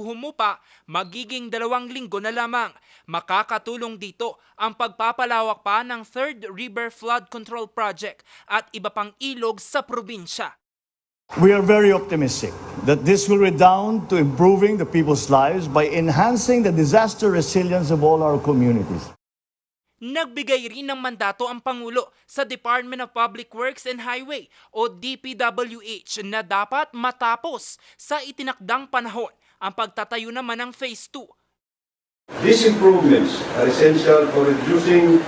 bago humupa, magiging dalawang linggo na lamang. Makakatulong dito ang pagpapalawak pa ng Third River Flood Control Project at iba pang ilog sa probinsya. We are very optimistic that this will redound to improving the people's lives by enhancing the disaster resilience of all our communities. Nagbigay rin ng mandato ang Pangulo sa Department of Public Works and Highway o DPWH na dapat matapos sa itinakdang panahon ang pagtatayo naman ng Phase 2 These improvements are essential for reducing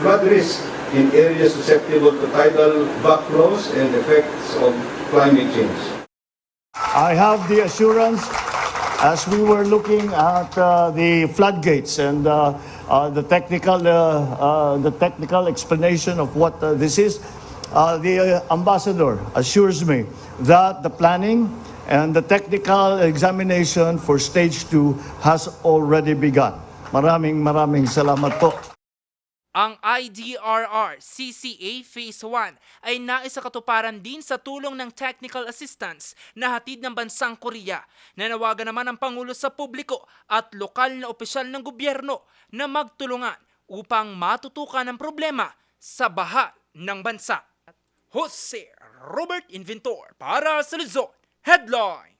flood risk in areas susceptible to tidal backflows and effects of climate change. I have the assurance as we were looking at uh, the floodgates and uh, uh, the technical uh, uh, the technical explanation of what uh, this is, uh, the uh, ambassador assures me that the planning and the technical examination for stage 2 has already begun. Maraming maraming salamat po. Ang IDRR CCA Phase 1 ay naisakatuparan din sa tulong ng technical assistance na hatid ng bansang Korea. Nanawagan naman ang Pangulo sa publiko at lokal na opisyal ng gobyerno na magtulungan upang matutukan ang problema sa baha ng bansa. Jose Robert Inventor para sa Luzon. Headline!